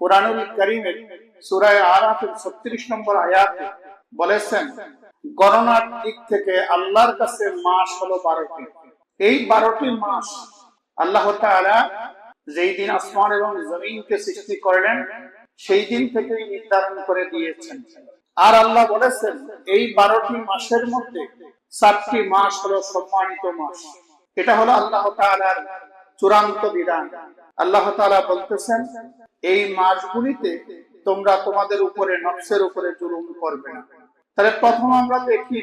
কোরআনুল আরাফের 36 নম্বর আয়াতে বলেছেন, গণনার দিক থেকে আল্লাহর কাছে মাস হলো 12টি এই 12টি মাস আল্লাহ যেই দিন আসমান এবং জমিনকে সৃষ্টি করলেন, সেই দিন থেকেই নির্ধারণ করে দিয়েছেন। আর আল্লাহ বলেছেন, এই বারোটি মাসের মধ্যে সাতটি মাস হলো সম্মানিত মাস। এটা হলো আল্লাহ তাআলার চূড়ান্ত বিধান। আল্লাহ তাআলা বলতেছেন, এই মাসগুলিতে তোমরা তোমাদের উপরে, নফসের উপরে জুলুম করবে না। তাহলে প্রথম আমরা দেখি,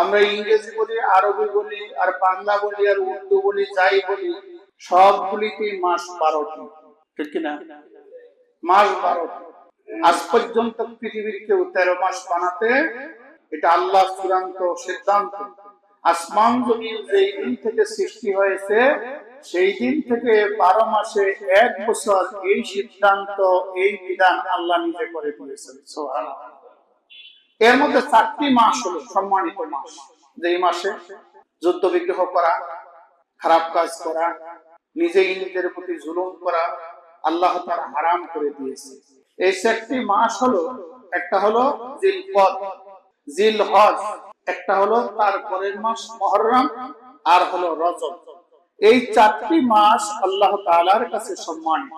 আমরা ইংরেজি বলি, আরবি বলি, আর বাংলা বলি, আর উর্দু বলি, যাই বলি সবগুলিতেই মাস বারোটি। ঠিক কিনা মাস বারোটি আজ পর্যন্ত পৃথিবীর কেউ তেরো মাস বানাতে, এটা আল্লাহ চূড়ান্ত সিদ্ধান্ত। আসমান জমিন যেই দিন থেকে সৃষ্টি হয়েছে, সেই দিন থেকে বারো মাসে এক বছর এই সিদ্ধান্ত, এই বিধান আল্লাহ নিজে করে দিয়েছেন। সুবহানাল্লাহ। এর মধ্যে চারটি মাস হলো সম্মানিত মাস। যেই মাসে যুদ্ধ বিগ্রহ করা, খারাপ কাজ করা, নিজেই নিজের প্রতি জুলুম করা, আল্লাহ তার হারাম করে দিয়েছে। এই চারটি মাস হলো, একটা হলো জিলপদ জিল হজ একটা হলো তার পরের মাস মহরম, আর হলো রজব। এই চারটি মাস আল্লাহ তালার কাছে সম্মানিত।